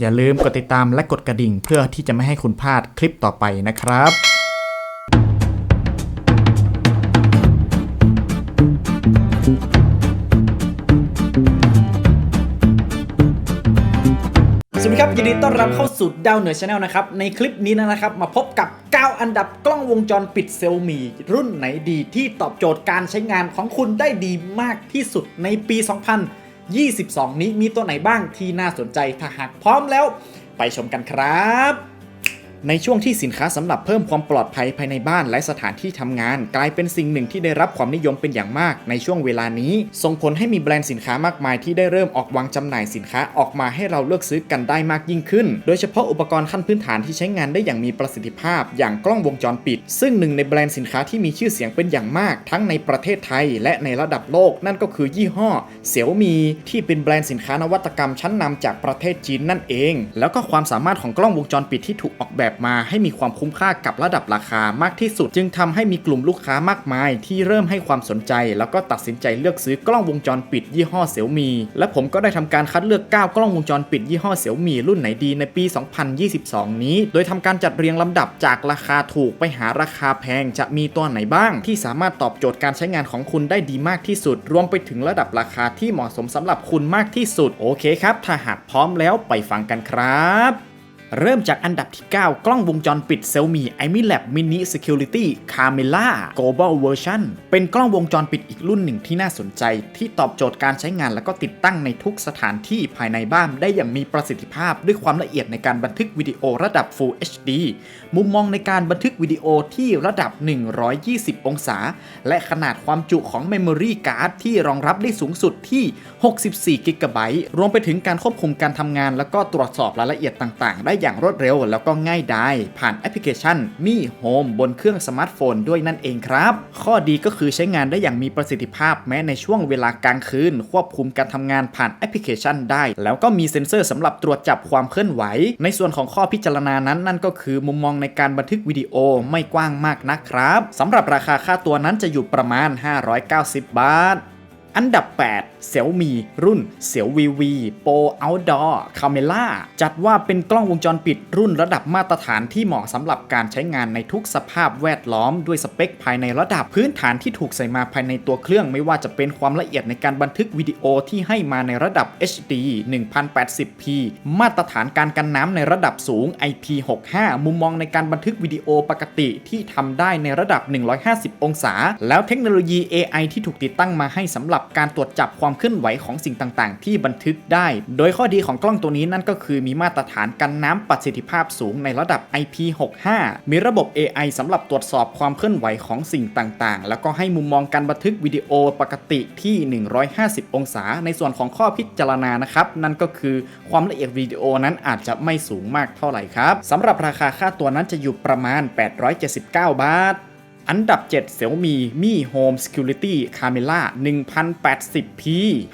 อย่าลืมกดติดตามและกดกระดิ่ง เพื่อที่จะไม่ให้คุณพลาดคลิปต่อไปนะครับสวัสดีครับยินดีต้อนรับเข้าสู่ดาวเหนือชาแนลนะครับ ในคลิปนี้นะครับ มาพบกับ 9 อันดับกล้องวงจรปิดเซลมีรุ่นไหนดีที่ตอบโจทย์การใช้งานของคุณได้ดีมากที่สุดในปี 22 นี้มีตัวไหนบ้างที่น่าสนใจถ้าหากพร้อมแล้ว ไปชมกันครับ ในช่วงที่สินค้าสำหรับเพิ่มความปลอดภัยภายในบ้านและสถานที่ทำงาน กลายเป็นสิ่งหนึ่งที่ได้รับความนิยมเป็นอย่างมากในช่วงเวลานี้ ส่งผลให้มีแบรนด์สินค้ามากมายที่ได้เริ่มออกวางจำหน่ายสินค้าออกมาให้เราเลือกซื้อกันได้มากยิ่งขึ้น โดยเฉพาะอุปกรณ์ขั้นพื้นฐานที่ใช้งานได้อย่างมีประสิทธิภาพ อย่างกล้องวงจรปิด ซึ่งหนึ่งในแบรนด์สินค้าที่มีชื่อเสียงเป็นอย่างมาก ทั้งในประเทศไทย และในระดับโลก นั่นก็คือยี่ห้อเสี่ยวมีที่เป็นแบรนด์สินค้านวัตกรรมชั้นนำจากประเทศจีนนั่นเอง แล้วก็ความสามารถของกล้องวงจรปิดที่ถูกออกแบบมาให้มีความคุ้มค่ากับระดับราคามากที่สุด จึงทำให้มีกลุ่มลูกค้ามากมาย ที่เริ่มให้ความสนใจ แล้วก็ตัดสินใจเลือกซื้อกล้องวงจรปิดยี่ห้อเสี่ยวมีและผมก็ได้ทำการคัดเลือก 9 กล้องวงจรปิดยี่ห้อเสี่ยวมีรุ่นไหนดีในปี 2022 นี้ โดยทำการจัดเรียงลำดับจากราคาถูกไปหาราคาแพงจะมีตัวไหนบ้าง ที่สามารถตอบโจทย์การใช้งานของคุณได้ดีมากที่สุด รวมไปถึงระดับราคาที่เหมาะสมสำหรับคุณมากที่สุดโอเคครับ ถ้าหากพร้อมแล้วไปฟังกันครับ เริ่มจากอันดับที่ 9 กล้องวงจรปิด Xiaomi i Lab Mini Security Camera Global Version เป็นกล้องวงจรปิดอีกรุ่นหนึ่งที่น่าสนใจ ที่ตอบโจทย์การใช้งานและก็ติดตั้งในทุกสถานที่ภายในบ้านได้อย่างมีประสิทธิภาพ ด้วยความละเอียดในการบันทึกวิดีโอระดับ Full HD มุมมองในการบันทึกวิดีโอที่ระดับ 120 องศา และขนาดความจุของ Memory Card ที่รองรับได้สูงสุดที่ 64 g b รวมไปถึงการควบคุมการทำงาน และก็ตรวจสอบรายละเอียดต่าง ๆ ได้อย่างรวดเร็วแล้วก็ง่ายดายผ่านแอปพลิเคชันมี Home บนเครื่องสมาร์ทโฟนด้วยนั่นเองครับ ข้อดีก็คือใช้งานได้อย่างมีประสิทธิภาพแม้ในช่วงเวลากลางคืน ควบคุมการทำงานผ่านแอปพลิเคชันได้ แล้วก็มีเซ็นเซอร์สำหรับตรวจจับความเคลื่อนไหว ในส่วนของข้อพิจารณานั้นนั่นก็คือมุมมองในการบันทึกวิดีโอไม่กว้างมากนะครับสำหรับราคาค่าตัวนั้นจะอยู่ประมาณ 590 บาท อันดับ 8 เสี่ยวมีรุ่นเสี่ยววีวีโปร Outdoor Camera จัดว่าเป็นกล้องวงจรปิดรุ่นระดับมาตรฐานที่เหมาะสำหรับการใช้งานในทุกสภาพแวดล้อมด้วยสเปคภายในระดับพื้นฐานที่ถูกใส่มาภายในตัวเครื่องไม่ว่าจะเป็นความละเอียดในการบันทึกวิดีโอที่ให้มาในระดับ HD 1080p มาตรฐานการกันน้ำในระดับสูง IP65 มุมมองในการบันทึกวิดีโอปกติที่ทำได้ในระดับ 150 องศา แล้วเทคโนโลยี AI ที่ถูกติดตั้งมาให้สำหรับการตรวจจับความเคลื่อนไหวของสิ่งต่างๆ ที่บันทึกได้ โดยข้อดีของกล้องตัวนี้นั่นก็คือมีมาตรฐานกันน้ำประสิทธิภาพสูงในระดับ IP65 มีระบบ AI สำหรับตรวจสอบความเคลื่อนไหวของสิ่งต่างๆ แล้วก็ให้มุมมองการบันทึกวิดีโอปกติที่ 150 องศา ในส่วนของข้อพิจารณานะครับนั่นก็คือความละเอียดวิดีโอนั้นอาจจะไม่สูงมากเท่าไหร่ครับสำหรับราคาค่าตัวนั้นจะอยู่ประมาณ 879 บาท อันดับ 7 Xiaomi Mi Home Security Camera 1080p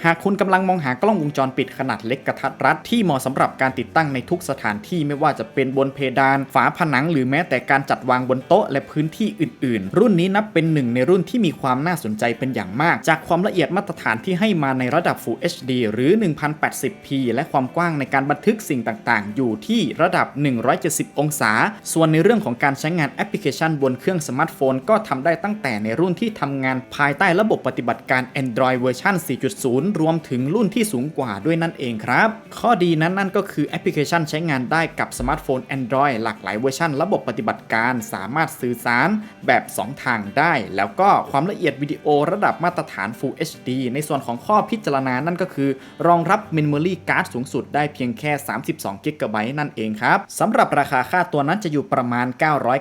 หากคุณกำลังมองหากล้องวงจรปิดขนาดเล็กกระทัดรัด ที่เหมาะสำหรับการติดตั้งในทุกสถานที่ไม่ว่าจะเป็นบนเพดาน ฝาผนัง หรือแม้แต่การจัดวางบนโต๊ะและพื้นที่อื่น ๆ รุ่นนี้นับเป็นหนึ่งในรุ่นที่มีความน่าสนใจเป็นอย่างมาก จากความละเอียดมาตรฐานที่ให้มาในระดับ Full HD หรือ 1080p และความกว้างในการบันทึกสิ่งต่าง ๆ อยู่ที่ระดับ 170 องศา ส่วนในเรื่องของการใช้งานแอปพลิเคชันบนเครื่องสมาร์ทโฟนก็ทำได้ตั้งแต่ในรุ่นที่ทำงานภายใต้ระบบปฏิบัติการ Android เวอร์ชัน4.0 รวมถึงรุ่นที่สูงกว่าด้วยนั่นเองครับ ข้อดีนั้นนั่นก็คือแอปพลิเคชันใช้งานได้กับสมาร์ทโฟน Android หลากหลายเวอร์ชันระบบปฏิบัติการสามารถสื่อสารแบบ 2 ทางได้ แล้วก็ความละเอียดวิดีโอระดับมาตรฐาน Full HD ในส่วนของข้อพิจารณานั่นก็คือ รองรับ Memory Card สูงสุดได้เพียงแค่ 32 g b นั่นเองครับสำหรับราคาค่าตัวนั้นจะอยู่ประมาณ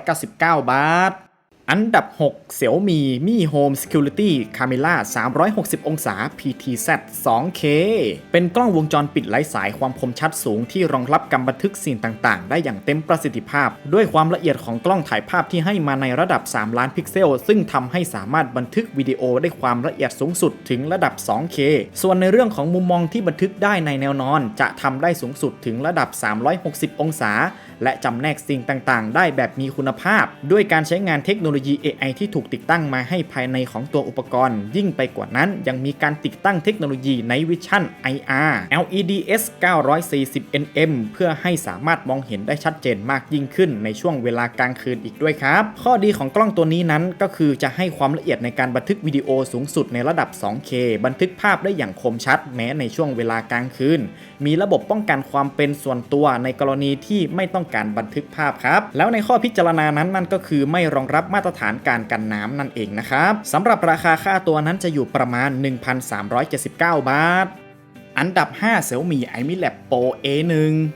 999 บาท อันดับ6 Xiaomi Mi Home Security Camera 360 องศา PTZ 2K เป็นกล้องวงจรปิดไร้สายความคมชัดสูงที่รองรับการบันทึกสิ่งต่างๆ ได้อย่างเต็มประสิทธิภาพ ด้วยความละเอียดของกล้องถ่ายภาพที่ให้มาในระดับ 3 ล้านพิกเซล ซึ่งทำให้สามารถบันทึกวิดีโอได้ความละเอียดสูงสุดถึงระดับ 2K ส่วนในเรื่องของมุมมองที่บันทึกได้ในแนวนอน จะทำได้สูงสุดถึงระดับ 360 องศา และจำแนกสิ่งต่างๆ ได้แบบมีคุณภาพ ด้วยการใช้งานเทคโนโลยี AI ที่ถูกติดตั้งมาให้ภายในของตัวอุปกรณ์ ยิ่งไปกว่านั้นยังมีการติดตั้งเทคโนโลยี Night Vision IR LEDs 940 nm เพื่อให้สามารถมองเห็นได้ชัดเจนมากยิ่งขึ้นในช่วงเวลากลางคืนอีกด้วยครับ ข้อดีของกล้องตัวนี้นั้นก็คือจะให้ความละเอียดในการบันทึกวิดีโอสูงสุดในระดับ 2K บันทึกภาพได้อย่างคมชัดแม้ในช่วงเวลากลางคืน มีระบบป้องกันความเป็นส่วนตัวในกรณีที่ไม่ต้องการบันทึกภาพครับ แล้วในข้อพิจารณานั้นนั่นก็คือไม่รองรับมาตรฐานการกันน้ำนั่นเองนะครับสำหรับราคาค่าตัวนั้นจะอยู่ประมาณ 1,379 บาท อันดับ 5 Xiaomi iMi Lab Pro A1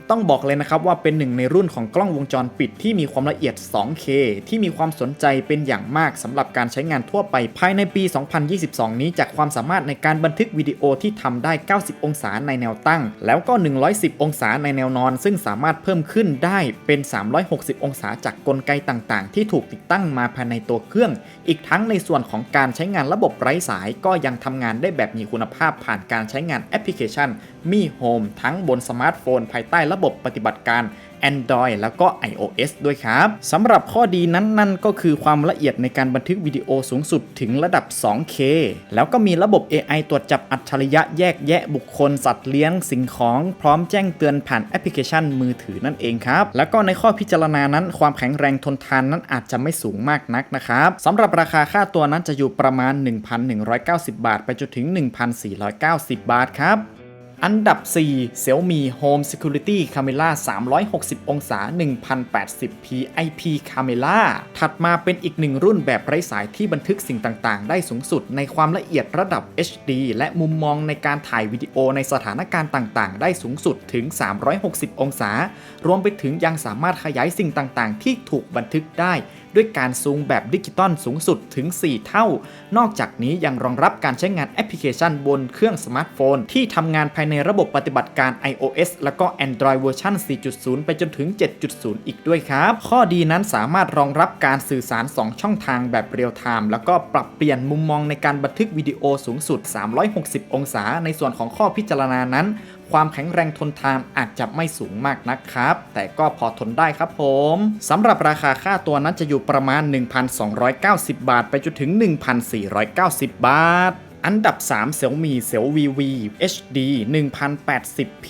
ต้องบอกเลยนะครับว่าเป็นหนึ่งในรุ่นของกล้องวงจรปิดที่มีความละเอียด 2K ที่มีความสนใจเป็นอย่างมากสำหรับการใช้งานทั่วไปภายในปี 2022 นี้จากความสามารถในการบันทึกวิดีโอที่ทำได้ 90 องศาในแนวตั้ง แล้วก็ 110 องศาในแนวนอน ซึ่งสามารถเพิ่มขึ้นได้เป็น 360 องศาจากกลไกต่างๆ ที่ถูกติดตั้งมาภายในตัวเครื่อง อีกทั้งในส่วนของการใช้งานระบบไร้สาย ก็ยังทำงานได้แบบมีคุณภาพผ่านการใช้งานแอปพลิเคชันมีโฮมทั้งบนสมาร์ทโฟน ภายใต้ระบบปฏิบัติการ Android แล้วก็ iOS ด้วยครับสำหรับข้อดีนั้นนั่นก็คือความละเอียดในการบันทึกวิดีโอสูงสุดถึงระดับ 2K แล้วก็มีระบบ AI ตรวจจับอัจฉริยะแยกแยะบุคคล สัตว์เลี้ยงสิ่งของพร้อมแจ้งเตือนผ่านแอปพลิเคชันมือถือนั่นเองครับ แล้วก็ในข้อพิจารณานั้น ความแข็งแรงทนทานนั้นอาจจะไม่สูงมากนักนะครับสำหรับราคาค่าตัวนั้นจะอยู่ประมาณ 1,190 บาท ไปจนถึง 1,490 บาทครับ อันดับ 4 Xiaomi Home Security Camera 360 องศา 1080p IP Camera ถัดมาเป็นอีกหนึ่งรุ่นแบบไร้สายที่บันทึกสิ่งต่างๆ ได้สูงสุดในความละเอียดระดับ HD และมุมมองในการถ่ายวิดีโอในสถานการณ์ต่างๆ ได้สูงสุดถึง 360 องศา รวมไปถึงยังสามารถขยายสิ่งต่างๆ ที่ถูกบันทึกได้ ด้วยการซูมแบบดิจิตอลสูงสุดถึง 4 เท่า นอกจากนี้ยังรองรับการใช้งานแอปพลิเคชันบนเครื่องสมาร์ทโฟนที่ทำงานภายในระบบปฏิบัติการ iOS แล้วก็ Android เวอร์ชัน4.0 ไปจนถึง 7.0 อีกด้วยครับ ข้อดีนั้นสามารถรองรับการสื่อสาร 2 ช่องทางแบบเรียลไทม์แล้วก็ปรับเปลี่ยนมุมมองในการบันทึกวิดีโอสูงสุด 360 องศา ในส่วนของข้อพิจารณานั้น ความแข็งแรงทนทานอาจจะไม่สูงมากนักครับ แต่ก็พอทนได้ครับผมสำหรับราคาค่าตัวนั้นจะอยู่ประมาณ 1,290 บาท ไปจนถึง 1,490 บาท อันดับ3 Xiaomi Xiaomi V HD 1080p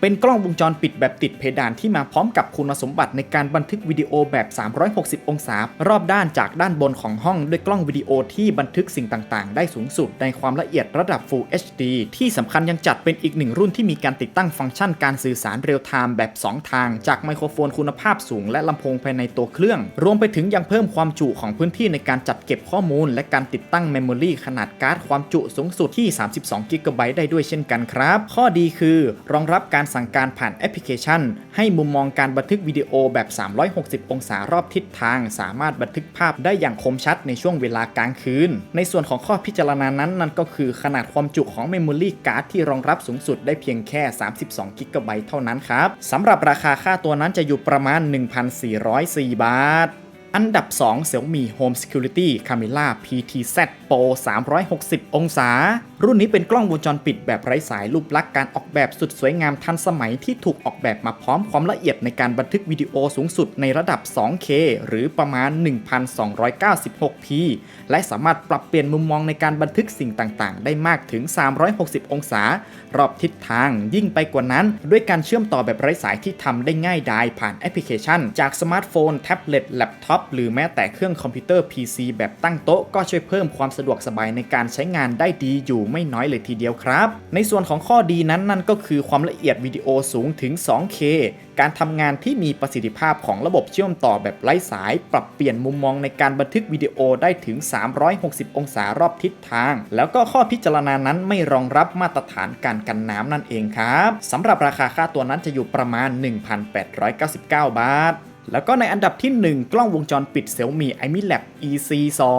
เป็นกล้องวงจรปิดแบบติดเพดานที่มาพร้อมกับคุณสมบัติในการบันทึกวิดีโอแบบ 360 องศา รอบด้านจากด้านบนของห้องด้วยกล้องวิดีโอที่บันทึกสิ่งต่างๆ ได้สูงสุดในความละเอียดระดับ Full HD ที่สำคัญยังจัดเป็นอีกหนึ่งรุ่นที่มีการติดตั้งฟังก์ชันการสื่อสารเรียลไทม์แบบ 2 ทาง จากไมโครโฟนคุณภาพสูง และลำโพงภายในตัวเครื่อง รวมไปถึงยังเพิ่มความจุของพื้นที่ในการจัดเก็บข้อมูล และการติดตั้งเมมโมรีขนาดการ์ดความจุสูงสุดที่ 32 g b ได้ด้วยเช่นกันครับ ข้อดีคือ รองรับการสั่งการผ่านแอปพลิเคชัน ให้มุมมองการบันทึกวิดีโอแบบ 360 องศารอบทิศทาง สามารถบันทึกภาพได้อย่างคมชัดในช่วงเวลากลางคืน ในส่วนของข้อพิจารณานั้นนั่นก็คือขนาดความจุของเมมโมรี่การ์ดที่รองรับสูงสุดได้เพียงแค่ 32 g b เท่านั้นครับสำหรับราคาค่าตัวนั้นจะอยู่ประมาณ 1,404 บาท อันดับ 2 Xiaomi Home Security Camera PTZ Pro 360 องศา รุ่นนี้เป็นกล้องวงจรปิดแบบไร้สายรูปลักษณ์การออกแบบสุดสวยงามทันสมัยที่ถูกออกแบบมาพร้อมความละเอียดในการบันทึกวิดีโอสูงสุดในระดับ 2K หรือประมาณ 1,296p และสามารถปรับเปลี่ยนมุมมองในการบันทึกสิ่งต่างๆ ได้มากถึง 360 องศา รอบทิศทางยิ่งไปกว่านั้น ด้วยการเชื่อมต่อแบบไร้สายที่ทำได้ง่ายดายผ่านแอปพลิเคชัน จากสมาร์ทโฟน แท็บเล็ต แล็ปท็อป หรือแม้แต่เครื่องคอมพิวเตอร์ PC แบบตั้งโต๊ะก็ช่วยเพิ่มความสะดวกสบายในการใช้งานได้ดีอยู่ไม่น้อยเลยทีเดียวครับ ในส่วนของข้อดีนั้นนั่นก็คือความละเอียดวิดีโอสูงถึง 2K การทำงานที่มีประสิทธิภาพของระบบเชื่อมต่อแบบไร้สาย ปรับเปลี่ยนมุมมองในการบันทึกวิดีโอได้ถึง 360 องศารอบทิศทาง แล้วก็ข้อพิจารณานั้นไม่รองรับมาตรฐานการกันน้ำนั่นเองครับสำหรับราคาค่าตัวนั้นจะอยู่ประมาณ 1,899 บาท แล้วก็ในอันดับที่ 1 กล้องวงจรปิด Xiaomi iMi Lab EC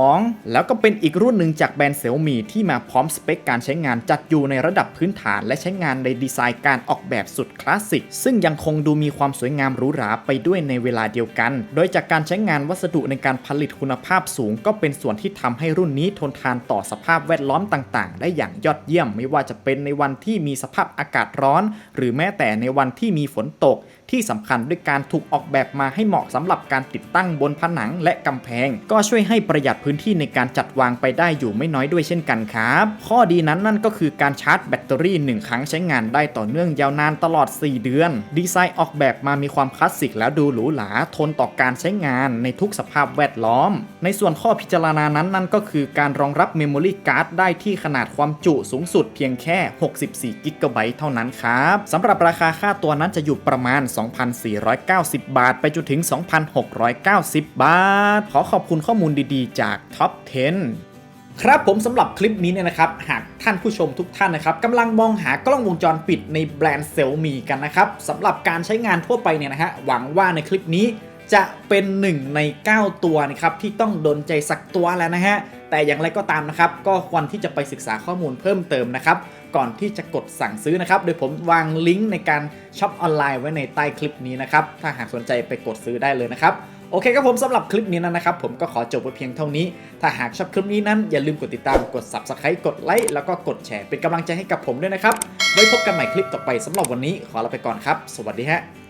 2แล้วก็เป็นอีกรุ่นหนึ่งจากแบรนด์ Xiaomi ที่มาพร้อมสเปคการใช้งานจัดอยู่ในระดับพื้นฐาน และใช้งานในดีไซน์การออกแบบสุดคลาสสิก ซึ่งยังคงดูมีความสวยงามหรูหราไปด้วยในเวลาเดียวกัน โดยจากการใช้งานวัสดุในการผลิตคุณภาพสูง ก็เป็นส่วนที่ทำให้รุ่นนี้ทนทานต่อสภาพแวดล้อมต่างๆ ได้อย่างยอดเยี่ยม ไม่ว่าจะเป็นในวันที่มีสภาพอากาศร้อน หรือแม้แต่ในวันที่มีฝนตก ที่สำคัญด้วยการถูกออกแบบมาให้เหมาะสำหรับการติดตั้งบนผนังและกำแพง ก็ช่วยให้ประหยัดพื้นที่ในการจัดวางไปได้อยู่ไม่น้อยด้วยเช่นกันครับ ข้อดีนั้นนั่นก็คือการชาร์จแบตเตอรี่ 1 ครั้งใช้งานได้ต่อเนื่องยาวนานตลอด 4 เดือน ดีไซน์ออกแบบมามีความคลาสสิกแล้วดูหรูหราทนต่อการใช้งานในทุกสภาพแวดล้อม ในส่วนข้อพิจารณานั้นนั่นก็คือการรองรับเมมโมรี่การ์ดได้ที่ขนาดความจุสูงสุดเพียงแค่ 64กิกะไบต์เท่านั้นครับสำหรับราคาค่าตัวนั้นจะอยู่ประมาณ2,490 บาท ไปจนถึง 2,690 บาท ขอขอบคุณข้อมูลดีๆ จาก Top 10ครับผมสำหรับคลิปนี้เนี่ยนะครับ หากท่านผู้ชมทุกท่านนะครับกำลังมองหากล้องวงจรปิดในแบรนด์เซลมีกันนะครับสำหรับการใช้งานทั่วไปเนี่ยนะฮะหวังว่าในคลิปนี้จะเป็นหนึ่งใน 9 ตัวนะครับที่ต้องโดนใจสักตัวแล้วนะฮะแต่อย่างไรก็ตามนะครับ ก็ควรที่จะไปศึกษาข้อมูลเพิ่มเติมนะครับ ก่อนที่จะกดสั่งซื้อนะครับ โดยผมวางลิงก์ในการช็อปออนไลน์ไว้ในใต้คลิปนี้นะครับ ถ้าหากสนใจไปกดซื้อได้เลยนะครับ โอเคครับผมสำหรับคลิปนี้นะครับ ผมก็ขอจบไว้เพียงเท่านี้ ถ้าหากชอบคลิปนี้นั้นอย่าลืมกดติดตาม กด subscribe กดไลค์แล้วก็กดแชร์เป็นกำลังใจให้กับผมด้วยนะครับ ไว้พบกันใหม่คลิปต่อไปสำหรับวันนี้ขอลาไปก่อนครับ สวัสดีฮะ